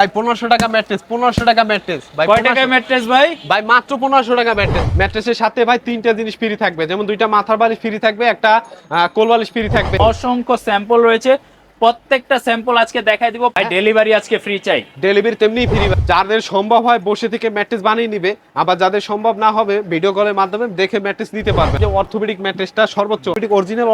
ভাই পনেরোশো টাকা ম্যাট্রেস পনেরোশো টাকা ম্যাট্রেস। ভাই কয় টাকা ম্যাট্রেস ভাই? ভাই মাত্র পনেরোশো টাকা ম্যাট্রেস। ম্যাট্রেসের সাথে ভাই তিনটা জিনিস ফ্রি থাকবে। যেমন দুইটা মাথার বালিশ ফ্রি থাকবে একটা কোল বালিশ ফ্রি থাকবে। অসংখ্য স্যাম্পল রয়েছে। প্রত্যেকটা স্যাম্পল আজকে দেখাই দিব। ভাই ডেলিভারি আজকে ফ্রি চাই। ডেলিভারি তেমনি ফ্রি যাদের সম্ভব হয় বসে থেকে ম্যাট্রেস বানিয়ে নিবে আবার যাদের সম্ভব না হবে ভিডিও কলের মাধ্যমে দেখে ম্যাট্রেস নিতে পারবে। যে অর্থোপেডিক ম্যাট্রেসটা সর্বোচ্চ অরিজিনাল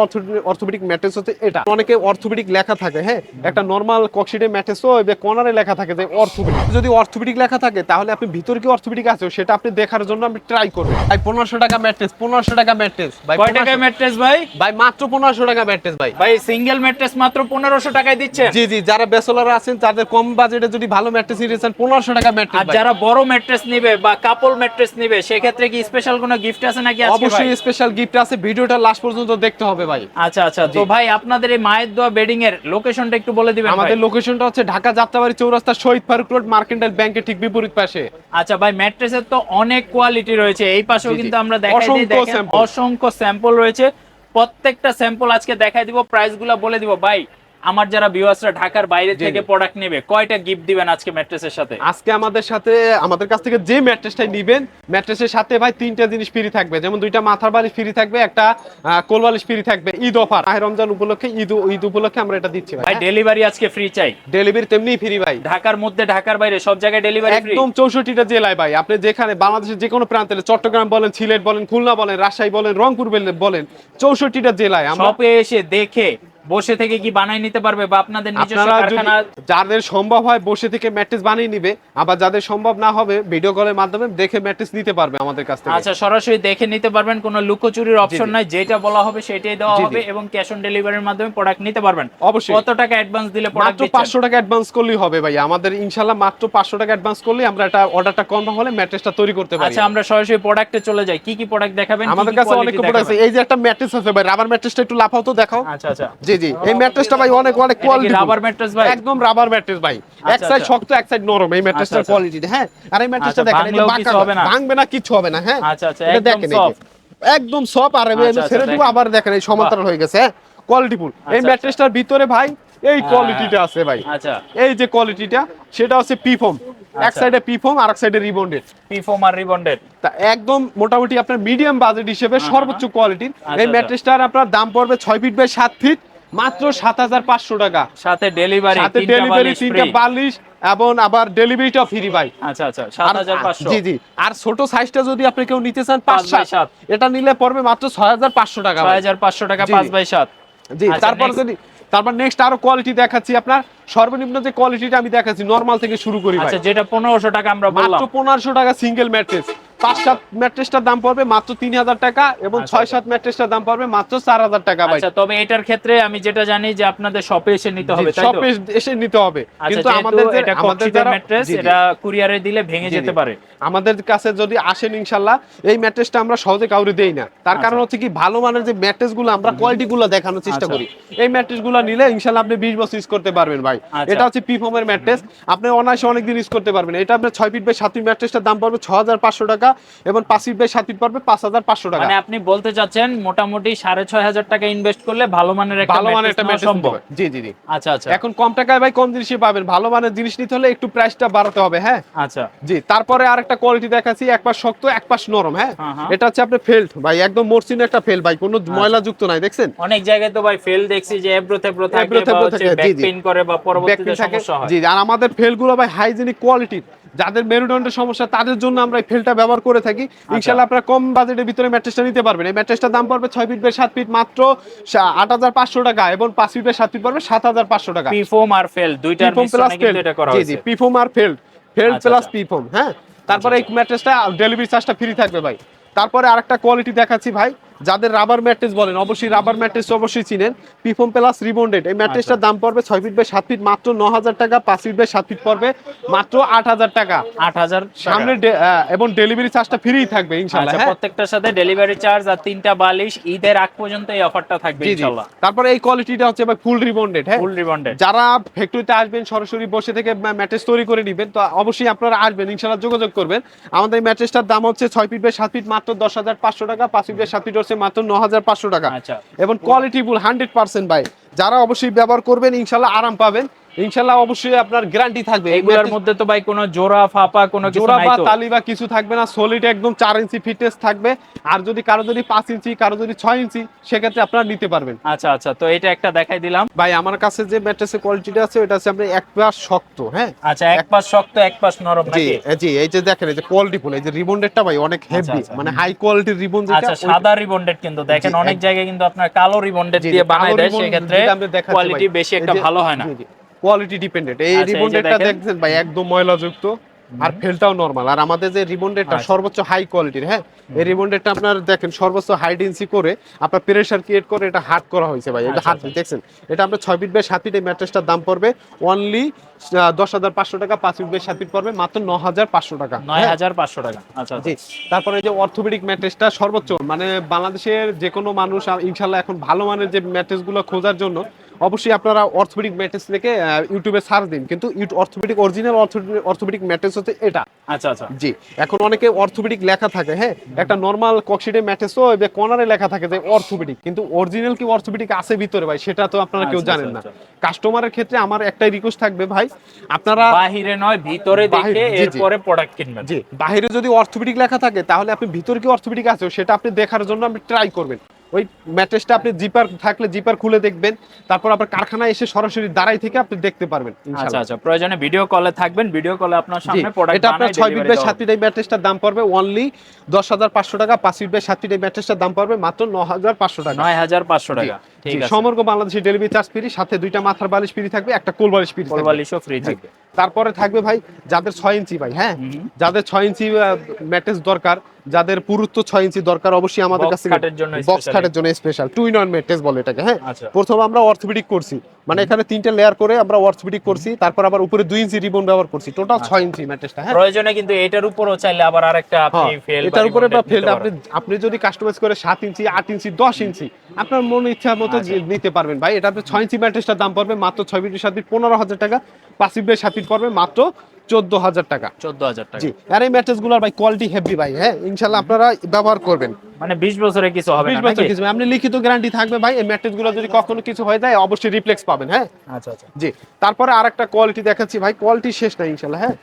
অর্থোপেডিক ম্যাট্রেস হচ্ছে এটা। অনেকে অর্থোপেডিক লেখা থাকে হ্যাঁ? একটা নর্মাল কক্সিডে ম্যাট্রেসও কর্নারে লেখা থাকে যে অর্থোপেডিক যদি অর্থোপেডিক লেখা থাকে তাহলে আপনি ভিতরে কি অর্থোপেডিক আছে সেটা আপনি দেখার জন্য আপনি ট্রাই করবেন। ভাই পনেরোশো টাকা ম্যাট্রেস পনেরোশো টাকা ম্যাট্রেস ভাই কয় টাকা ম্যাট্রেস ভাই? ভাই মাত্র পনেরোশো টাকা ম্যাট্রেস ভাই। ভাই সিঙ্গেল ম্যাট্রেস মাত্র পনেরোশো টাকায় দিচ্ছেন। জি জি যারা বেসলার আছেন তাদের কম বাজেটে যদি ভালো ম্যাট্রেস পনেরোশো টাকা আর যারা বড় ম্যাট্রেস নিবে বা কাপল ম্যাট্রেস নিবে সেক্ষেত্রে কি স্পেশাল কোনো গিফট আছে নাকি অবশ্যই স্পেশাল গিফট আছে ভিডিওটা লাস্ট পর্যন্ত দেখতে হবে ভাই। আচ্ছা আচ্ছা তো ভাই আপনাদের এই মায়ের দোয়া বেডিং এর লোকেশনটা একটু বলে দিবেন আমাদের লোকেশনটা হচ্ছে ঢাকা যাত্রাবাড়ি চৌরাস্তা শহীদ ফারুক রোড মার্কেন্টাইল ব্যাংকের ঠিক বিপরীত পাশে। আচ্ছা ভাই ম্যাট্রেসের তো অনেক কোয়ালিটি রয়েছে। এই পাশেও। কিন্তু আমরা দেখাই দিই দেখেন অসংখ্য স্যাম্পল রয়েছে। প্রত্যেকটা স্যাম্পল আজকে দেখাই দিব প্রাইসগুলো বলে দিব। ভাই আমার যারা ভিউয়ার্সরা ঢাকার বাইরে থেকে প্রোডাক্ট নেবে কয়টা গিফট দিবেন আজকে ম্যাট্রেসের সাথে? আজকে আমাদের সাথে আমাদের কাছ থেকে যে ম্যাট্রেসটাই নিবেন ম্যাট্রেসের সাথে ভাই তিনটা জিনিস ফ্রি থাকবে। যেমন দুইটা মাথার বালিশ ফ্রি থাকবে একটা কোল বালিশ ফ্রি থাকবে। ঈদ অফার মাহে রমজান উপলক্ষে ঈদ ঈদ উপলক্ষে আমরা এটা দিচ্ছি ভাই। ডেলিভারি আজকে ফ্রি চাই। ডেলিভারি তেমনি ফ্রি ভাই। ঢাকার মধ্যে ঢাকার বাইরে সব জায়গায় ডেলিভারি ফ্রি একদম চৌষট্টিটা জেলায় ভাই। আপনি যেখানে বাংলাদেশের যে কোনো প্রান্তে চট্টগ্রাম বলেন সিলেট বলেন খুলনা বলেন রাজশাহী বলেন রংপুর বলেন- চৌষট্টিটা জেলায় আমরা এসে দেখে বসে থেকে কি বানাই নিতে পারবে বা আপনাদের নিজস্ব কারখানা? যাদের সম্ভব হয় বসে থেকে ম্যাট্রেস বানিয়ে নিবে আবার যাদের সম্ভব না হবে ভিডিও কলের মাধ্যমে দেখে ম্যাট্রেস নিতে পারবে আমাদের কাছ থেকে। আচ্ছা সরাসরি দেখে নিতে পারবেন কোনো লুকোচুরির অপশন নাই যেটা বলা হবে সেটাই দেওয়া। হবে এবং ক্যাশ অন ডেলিভারির মাধ্যমে প্রোডাক্ট নিতে পারবেন। অবশ্যই। কত টাকা অ্যাডভান্স দিলে প্রোডাক্ট মাত্র পাঁচশো টাকা অ্যাডভান্স করলেই হবে ভাই আমাদের ইনশাল্লাহ মাত্র পাঁচশো টাকা অ্যাডভান্স করলেই আমরা এটা অর্ডারটা কনফার্ম হলে ম্যাট্রেসটা তৈরি করতে পারি। আচ্ছা আমরা সরাসরি প্রোডাক্টে চলে যাই। কি কি প্রোডাক্ট দেখাবেন? আমাদের কাছে অনেক প্রোডাক্ট আছে। এই যে একটা ম্যাট্রেস আছে ভাই রাবার ম্যাট্রেসটা একটু লাফাও তো দেখাও। আচ্ছা আচ্ছা। জি জি। এই ম্যাট্রেসটা ভাই অনেক অনেক এটা কোয়ালিটি রাবার ম্যাট্রেস ভাই? একদম রাবার ম্যাট্রেস ভাই। এক আচ্ছা, সাইড আচ্ছা। শক্ত এক সাইড নরম। এই ম্যাট্রেসটার আচ্ছা। কোয়ালিটি হ্যাঁ? আর এই ম্যাট্রেসটা আচ্ছা, দেখেন ভাঙলেও বাঁকা হবে না? ভাঙবে না কিছু হবে না হ্যাঁ? আচ্ছা, আচ্ছা, এটা দেখেন। একদম সফট আর আমি আচ্ছা, আচ্ছা, ছেড়ে দিব আবার দেখেন এই সমান্তরাল হয়ে গেছে হ্যাঁ? কোয়ালিটিফুল এই আচ্ছা, ম্যাট্রেসটার ভিতরে ভাই এই হ্যাঁ। কোয়ালিটিটা আছে ভাই। আচ্ছা। এই যে কোয়ালিটিটা সেটা হচ্ছে পিফোম এক আচ্ছা। সাইডে পিফোম আর এক সাইডে রিবন্ডেড পিফোম আর রিবন্ডেড তা একদম মোটামুটি আপনার মিডিয়াম বাজেট হিসেবে সর্বোচ্চ কোয়ালিটির এই আচ্ছা। ম্যাট্রেসটার আপনার দাম পড়বে ছয় ফিট বাই সাত ফিট মাত্র সাত হাজার পাঁচশো টাকা। সাথে ডেলিভারি সাথে ডেলিভারি তিনটা বালিশ এবং আবার ডেলিভারিটা ফ্রি ভাই। আচ্ছা আচ্ছা আর- 7500 জি জি। আর ছোট সাইজটা যদি আপনি কেউ নিতে চান পাঁচ পাঁচ বাই সাত। সাত। এটা নিলে পড়বে মাত্র ছয় হাজার পাঁচশো টাকা ভাই। 6500 টাকা জি, 5 জি। বাই 7 জি আচ্ছা, তারপর যদি তারপর নেক্সট আরও কোয়ালিটি দেখাচ্ছি আপনার। সর্বনিম্ন যে কোয়ালিটিটা আমি দেখাচ্ছি নর্মাল থেকে শুরু করি আচ্ছা যেটা 1500 টাকা আমরা বললাম। মাত্র পনেরোশো টাকা সিঙ্গেল ম্যাট্রেস পাঁচ সাত ম্যাট্রেসটার দাম পড়বে মাত্র তিন হাজার টাকা এবং আচ্ছা, ছয় আচ্ছা। সাত ম্যাট্রেসটার দাম পড়বে মাত্র চার হাজার টাকা ভাই। আচ্ছা তবে এটার ক্ষেত্রে আমি যেটা জানি যে আপনাদের শপে এসে নিতে হবে তো? এসে নিতে হবে। কিন্তু আমাদের যে- আমাদের যারা ম্যাট্রেস। এটা কুরিয়ারে দিলে ভেঙে যেতে পারে। আমাদের কাছে যদি আসেন ইনশাল্লাহ এই ম্যাট্রেসটা আমরা সহজে কাউরে দেই না। তার কারণ। হচ্ছে কি ভালো মানের যে ম্যাট্রেসগুলো আমরা কোয়ালিটি গুলো দেখানোর চেষ্টা। করি। এই ম্যাট্রেসগুলো নিলে ইনশাল্লাহ আপনি বিশ বছর ইউজ করতে পারবেন ভাই। এটা হচ্ছে পিফর্মের ম্যাট্রেস আপনি অনায়াসে অনেকদিন ইউজ করতে পারবেন। এটা আপনার ছয় ফিট বাই সাত ফিট ম্যাট্রেসটার দাম পড়বে ছ হাজার পাঁচশো টাকা। এবং পাঁচ ফিট বাই সাত ফিট পড়বে পাঁচ হাজার পাঁচশো টাকা। মানে আপনি বলতে চাচ্ছেন মোটামুটি সাড়ে ছয় হাজার টাকা ইনভেস্ট করলে ভালো মানের একটা ভালো মানের একটা ম্যাট্রেস সম্ভব। জি জি জি। আচ্ছা আচ্ছা। এখন কম টাকায় ভাই কম জিনিসই পাবেন। ভালো মানের জিনিস নিতে হলে একটু প্রাইসটা বাড়াতে হবে হ্যাঁ? আচ্ছা। জি তারপরে আরেকটা কোয়ালিটি দেখাচ্ছি এক পাশ শক্ত এক পাশ নরম হ্যাঁ? হ্যাঁ, হ্যাঁ। এটা হচ্ছে আপনার ফেল্ট ভাই একদম মরসিন একটা ফেল ভাই কোনো ময়লা যুক্ত নাই দেখছেন? অনেক জায়গায় তো ভাই ফেল দেখছি যে এব্রো থেব্রো থাকে এব্রো বা হচ্ছে ব্যাক। পেইন করে বা পরবর্তীতে সমস্যা হয়। জি আর আমাদের ফেলগুলো ভাই হাইজেনিক কোয়ালিটির যাদের মেরুদণ্ডের সমস্যা তাদের জন্য আমরা এই ফেলটা ব্যবহার করে থাকি। আচ্ছা। ইনশাল্লাহ আপনারা কম বাজেটের ভিতরে ম্যাট্রেসটা নিতে পারবেন। এই ম্যাট্রেসটার দাম পড়বে ছয় ফিট বাই সাত ফিট মাত্র আট হাজার পাঁচশো টাকা এবং পাঁচ ফিট বাই সাত ফিট পড়বে সাত হাজার পাঁচশো টাকা। পিফোম আর ফেল দুইটার পিফোম প্লাস মিশ্রণে কিন্তু এটা করা জি জি পিফোম আর ফেল ফেল আচ্ছা, প্লাস আচ্ছা। পিফোম হ্যাঁ? তারপরে এই ম্যাট্রেসটা ডেলিভারি চার্জটা ফ্রি থাকবে ভাই। তারপরে আরেকটা কোয়ালিটি দেখাচ্ছি ভাই। যাদের রাবার ম্যাট্রেস বলেন অবশ্যই রাবার ম্যাট্রেস অবশ্যই চিনেন। পিফোম প্লাস রিবন্ডেড এই ম্যাট্রেসটার আচ্ছা। দাম পড়বে ছয় ফিট বাই সাত ফিট মাত্র ন হাজার টাকা পাঁচ ফিট বাই সাত ফিট পড়বে মাত্র আট হাজার টাকা। আট হাজার সামনে এবং ডেলিভারি চার্জটা ফ্রি থাকবে ইনশাল্লাহ আচ্ছা হ্যাঁ? প্রত্যেকটার সাথে ডেলিভারি চার্জ আর তিনটা বালিশ ঈদের আগ পর্যন্ত এই অফারটা থাকবে ইনশাআল্লাহ। তারপরে এই কোয়ালিটিটা হচ্ছে ভাই ফুল রিবন্ডেড হ্যাঁ? ফুল রিবন্ডেড যারা ফ্যাক্টরিতে আসবেন সরাসরি বসে থেকে ম্যাট্রেস তৈরি করে নেবেন তো অবশ্যই আপনারা আসবেন ইনশাল্লাহ যোগাযোগ করবেন। আমাদের এই ম্যাট্রেসটার দাম হচ্ছে ছয় ফিট বাই সাত ফিট মাত্র দশ হাজার পাঁচশো টাকা পাঁচ ফিট বাই সাত ফিট হচ্ছে মাত্র ন হাজার পাঁচশো টাকা। আচ্ছা। এবং কোয়ালিটি ফুল হান্ড্রেড পার্সেন্ট ভাই। যারা অবশ্যই ব্যবহার করবেন ইনশাল্লাহ আরাম পাবেন। ইনশাল্লাহ অবশ্যই আপনার গ্যারান্টি থাকবে। এগুলোর মধ্যে তো ভাই কোনো জোড়া ফাপা কোনো কিছু জোড়া বা তালি বা কিছু থাকবে না সলিড একদম চার ইঞ্চি ফিটনেস থাকবে। আর যদি কারও যদি পাঁচ ইঞ্চি কারও যদি ছয় ইঞ্চি সেক্ষেত্রে আপনারা নিতে পারবেন। আচ্ছা আচ্ছা তো এটা একটা দেখাই দিলাম। ভাই আমার কাছে যে ম্যাট্রেসের কোয়ালিটিটা আছে হচ্ছে আপনি এক পাশ শক্ত হ্যাঁ? আচ্ছা এক পাশ শক্ত এক পাশ নরম নাকি? জি এই যে দেখেন এই যে কোয়ালিটি ফুল এই যে রিবন্ডেডটা ভাই অনেক হেভি আচ্ছা। মানে হাই কোয়ালিটির রিবন যেটা আচ্ছা সাদা রিবন্ডেড কিন্তু। দেখেন অনেক জায়গায় কিন্তু আপনার কালো রিবন্ডেড দিয়ে বানায় দেয় সেক্ষেত্রে কোয়ালিটি বেশি একটা ভালো হয় না। কোয়ালিটি ডিপেন্ডেন্ট এই আচ্ছা, রিবন্ডেডটা দেখছেন ভাই একদম ময়লাযুক্ত আর ফেলটাও নরমাল আর আমাদের যে রিবন্ডেডটা আচ্ছা। সর্বোচ্চ হাই কোয়ালিটির হ্যাঁ? এই রিবন্ডেডটা আপনার দেখেন সর্বোচ্চ হাই ডেন্সি করে আপনার প্রেসার ক্রিয়েট করে এটা হার্ড করা হয়েছে ভাই এটা হার্ড আচ্ছা। দেখছেন? এটা আপনার ছয় ফিট বাই সাত ফিট এই ম্যাট্রেসটার দাম পড়বে। অনলি দশ হাজার পাঁচশো টাকা পাঁচ ফিট বাই সাত ফিট পড়বে মাত্র ন হাজার পাঁচশো টাকা নয় হ্যাঁ? হাজার পাঁচশো টাকা। আচ্ছা। জি। তারপরে যে অর্থোপেডিক ম্যাট্রেসটা সর্বোচ্চ মানে বাংলাদেশের যে কোনো মানুষ ইনশাল্লাহ এখন ভালো মানের যে ম্যাট্রেসগুলো খোঁজার জন্য অবশ্যই আপনারা অর্থোপেডিক ম্যাট্রেস আহ, ইউটিউবে সার্চ দিন। কিন্তু অর্থোপেডিক অরিজিনাল অর্থোপেডিক ম্যাট্রেস হচ্ছে এটা। আচ্ছা আচ্ছা। জি এখন অনেকে অর্থোপেডিক লেখা থাকে হ্যাঁ? একটা নর্মাল কক্সিডে ম্যাট্রেসও কর্নারে লেখা থাকে যে অর্থোপেডিক কিন্তু অরিজিনাল কি অর্থোপেডিক আছে ভিতরে ভাই? সেটা তো আপনারা কেউ আচ্ছা, জানেন না। আচ্ছা, কাস্টমারের ক্ষেত্রে আমার একটাই রিকোয়েস্ট থাকবে ভাই আপনারা বাহিরে নয় ভিতরে বাহির- দেখে। এরপরে প্রোডাক্ট কিনবেন। জি বাইরে যদি অর্থোপেডিক লেখা থাকে তাহলে আপনি ভিতরে কি অর্থোপেডিক আছে সেটা আপনি দেখার জন্য আপনি ট্রাই করবেন। ওই ম্যাট্রেসটা আপনি জিপার থাকলে জিপার খুলে দেখবেন তারপর আপনার কারখানায় এসে সরাসরি দাঁড়াই থেকে আপনি দেখতে পারবেন আচ্ছা আচ্ছা প্রয়োজনে ভিডিও কলে থাকবেন ভিডিও কলে আপনার সামনে প্রোডাক্ট এটা আপনার ছয় ফিট বাই সাত ফিট এই ম্যাট্রেসটার দাম পড়বে অনলি দশ হাজার পাঁচশো টাকা পাঁচ ফিট বাই সাত ফিট এই ম্যাট্রেসটার দাম পড়বে মাত্র ন হাজার পাঁচশো টাকা। নয় হাজার পাঁচশো জি, টাকা ঠিক আছে। সমগ্র বাংলাদেশে ডেলিভারি চার্জ ফ্রি সাথে দুইটা মাথার বালিশ ফ্রি থাকবে একটা কোল বালিশ ফ্রি থাকবে। কোলবালিশও ফ্রি জি। থাকবে। তারপরে থাকবে ভাই যাদের ছয় ইঞ্চি ভাই হ্যাঁ? যাদের ছয় ইঞ্চি ম্যাট্রেস দরকার যাদের পুরুত্ব ছয় ইঞ্চি দরকার অবশ্যই আমাদের কাছে বক্স খাটের জন্য special two in one mattress বলে এটাকে হ্যাঁ? আচ্ছা। প্রথম আমরা অর্থোপেডিক করছি। মানে এখানে তিনটা লেয়ার করে আমরা অর্থোপেডিক করছি তারপর আবার উপরে দুই ইঞ্চি রিবন ব্যবহার করছি। টোটাল আচ্ছা। ছয় ইঞ্চি ম্যাট্রেসটা হ্যাঁ? প্রয়োজনে কিন্তু এটার উপরও চাইলে আবার আরেকটা আপনি হ্যাঁ, ফেল এটার উপরে বা ফেলটা আপনি আপনি যদি কাস্টমাইজ করে সাত ইঞ্চি আট ইঞ্চি দশ ইঞ্চি আপনার মন ইচ্ছা মতো আচ্ছা। নিতে পারবেন। ভাই এটা আপনি ছয় ইঞ্চি ম্যাট্রেসটার দাম পড়বে মাত্র ছয় ফিট সাত ফিট পনেরো হাজার টাকা। পাঁচ ফিট বাই সাত ফিট পড়বে মাত্র চোদ্দ হাজার টাকা। চোদ্দ হাজার টাকা। জি আর এই ম্যাট্রেসগুলোর ভাই কোয়ালিটি হেভি ভাই হ্যাঁ? ইনশাল্লাহ আপনারা ব্যবহার করবেন। মানে বিশ বছরে কিছু হবে বিশ বছর কিছু আপনি লিখিত গ্যারান্টি থাকবে ভাই এই ম্যাট্রেসগুলো যদি কখনো কিছু হয়ে যায় অবশ্যই রিপ্লেক্স পাবেন হ্যাঁ? আচ্ছা আচ্ছা। জি তারপরে আরেকটা কোয়ালিটি দেখাচ্ছি ভাই কোয়ালিটি শেষ নাই ইনশাল্লাহ হ্যাঁ?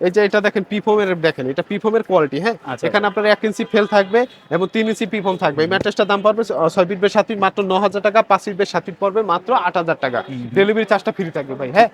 এই যে এটা দেখেন পিফোমের দেখেন এটা পিফোমের কোয়ালিটি হ্যাঁ? আচ্ছা। এখানে আপনার এক ইঞ্চি ফেল থাকবে এবং তিন ইঞ্চি পিফোম থাকবে। এই ম্যাট্রেসটার দাম পড়বে ছয় ফিট বাই সাত ফিট মাত্র ন হাজার টাকা পাঁচ ফিট বাই সাত ফিট পড়বে মাত্র আট হাজার টাকা। ডেলিভারি চার্জটা ফ্রি থাকবে ভাই হ্যাঁ?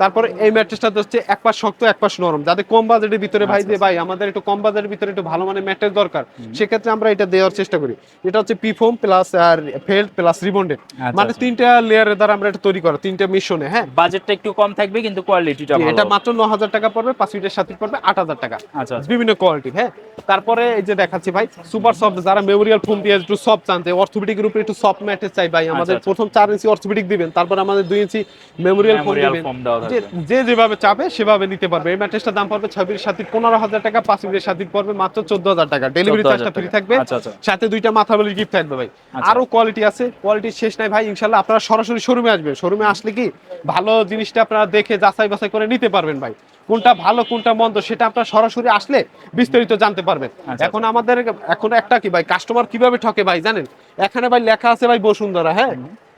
তারপরে এই ম্যাট্রেসটা হচ্ছে এক পাশ শক্ত এক পাশ নরম। যাদের কম বাজেটের ভিতরে ভাই আচ্ছা, যে ভাই আমাদের একটু কম বাজেটের ভিতরে একটু ভালো মানের ম্যাট্রেস দরকার। সেক্ষেত্রে আমরা এটা দেওয়ার চেষ্টা করি। এটা হচ্ছে পিফোম প্লাস আর ফেল্ড প্লাস রিবন্ডেড মানে আচ্ছা। তিনটা লেয়ারের দ্বারা আমরা এটা তৈরি করা তিনটা মিশনে হ্যাঁ? বাজেটটা একটু কম থাকবে কিন্তু কোয়ালিটিটা ভালো এটা মাত্র ন হাজার টাকা পড়বে পাঁচ ফিটের সাথে পড়বে আট হাজার টাকা। আচ্ছা আচ্ছা। বিভিন্ন কোয়ালিটি হ্যাঁ? তারপরে এই যে দেখাচ্ছি ভাই সুপার সফট যারা মেমোরিয়াল ফোম দিয়ে একটু সফট চানতে অর্থোপেডিকের উপরে একটু সফট ম্যাট্রেস চাই ভাই আমাদের আচ্ছা। প্রথম চার ইঞ্চি অর্থোপেডিক দিবেন তারপর আমাদের দুই ইঞ্চি মেমোরিয়াল ফোম দিবেন। যে- যেভাবে চাবে সেভাবে নিতে পারবে। এই ম্যাট্রেসটার দাম পড়বে ছয় সাথে পনেরো হাজার টাকা পাঁচ মিনিটের সাথে পড়বে মাত্র চোদ্দ হাজার টাকা। ডেলিভারি 14,000 চার্জটা ফ্রি থাকবে। আচ্ছা, আচ্ছা। সাথে দুইটা মাথা বলি গিফট থাকবে ভাই। আচ্ছা। আরও কোয়ালিটি আছে। কোয়ালিটি শেষ নাই ভাই ইনশাল্লাহ আপনারা সরাসরি শোরুমে আসবেন শোরুমে আসলে কি ভালো জিনিসটা আপনারা দেখে যাচাই বাছাই করে নিতে পারবেন ভাই। কোনটা ভালো কোনটা মন্দ সেটা আপনার সরাসরি আসলে বিস্তারিত জানতে পারবেন। আচ্ছা। এখন আমাদের এখন একটা কি ভাই কাস্টমার কীভাবে ঠকে ভাই জানেন? এখানে ভাই লেখা আছে ভাই বসুন্ধরা হ্যাঁ?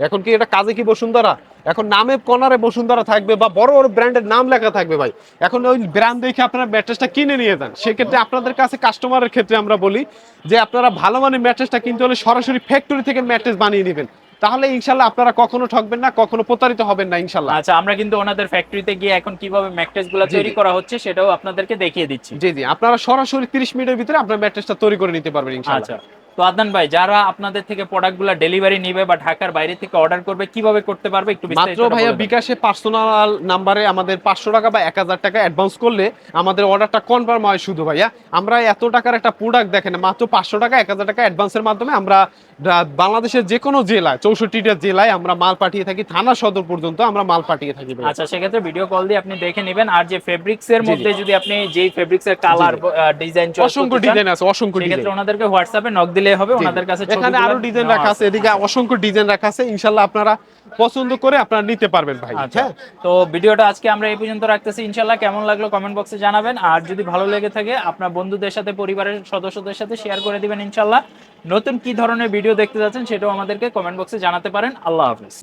এখন কি এটা কাজে কি বসুন্ধরা? এখন নামে কর্নারে বসুন্ধরা থাকবে বা বড় বড় ব্র্যান্ডের নাম লেখা থাকবে ভাই। এখন ওই ব্র্যান্ড দেখে আপনারা ম্যাট্রেসটা কিনে নিয়ে যান। সেক্ষেত্রে আপনাদের কাছে কাস্টমারের ক্ষেত্রে আমরা বলি যে আপনারা ভালো মানের ম্যাট্রেসটা কিনতে হলে সরাসরি ফ্যাক্টরি থেকে ম্যাট্রেস বানিয়ে নেবেন। তাহলে ইনশাল্লাহ আপনারা কখনো ঠকবেন না কখনো প্রতারিত হবেন না ইনশাল্লাহ। আচ্ছা আমরা কিন্তু ওনাদের ফ্যাক্টরিতে গিয়ে এখন কীভাবে ম্যাট্রেসগুলো তৈরি করা হচ্ছে সেটাও আপনাদেরকে দেখিয়ে দিচ্ছি। জি জি। আপনারা সরাসরি 30 মিনিটের ভিতরে আপনার ম্যাট্রেসটা তৈরি করে নিতে পারবেন ইনশাআল্লাহ আচ্ছা। তো আদনান ভাই যারা আপনাদের থেকে প্রোডাক্টগুলো ডেলিভারি নেবে বা ঢাকার বাইরে থেকে অর্ডার করবে কীভাবে করতে পারবে? একটু মাত্র ভাইয়া বিকাশে পার্সোনাল নাম্বারে আমাদের পাঁচশো টাকা বা এক হাজার টাকা অ্যাডভান্স করলে আমাদের অর্ডারটা কনফার্ম হয় শুধু ভাইয়া। আমরা এত টাকার একটা প্রোডাক্ট দেখেন মাত্র পাঁচশো টাকা এক হাজার টাকা অ্যাডভান্সের মাধ্যমে আমরা বাংলাদেশের যে কোনো জেলায় চৌষট্টিটা জেলায় আমরা মাল পাঠিয়ে থাকি থানা সদর পর্যন্ত আমরা মাল পাঠিয়ে থাকি আচ্ছা সেক্ষেত্রে ভিডিও কল দিয়ে আপনি দেখে নেবেন। আর যে ফেব্রিক্স এর। মধ্যে যদি আপনি যে ফেব্রিক্স এর কালার ডিজাইন অসংখ্য ডিজাইন আছে অসংখ্য ডিজাইন সেক্ষেত্রে ওনাদেরকে হোয়াটসঅ্যাপে নক দিলে হবে ওনাদের কাছে এখানে আরও ডিজাইন রাখা আছে এদিকে অসংখ্য ডিজাইন রাখা আছে। ইনশাল্লাহ আপনারা পছন্দ করে আপনারা নিতে পারবেন ভাই। আচ্ছা তো ভিডিওটা আজকে আমরা এই পর্যন্ত রাখতেছি। ইনশাল্লাহ কেমন লাগল কমেন্ট বক্সে জানাবেন। আর যদি ভালো লেগে থাকে, আপনার বন্ধুদের সাথে, পরিবারের সদস্যদের সাথে শেয়ার করে দিবেন ইনশাল্লাহ। নতুন কি ধরনের ভিডিও দেখতে যাচ্ছেন সেটাও আমাদেরকে কমেন্ট বক্সে জানাতে পারেন। আল্লাহ হাফিজ।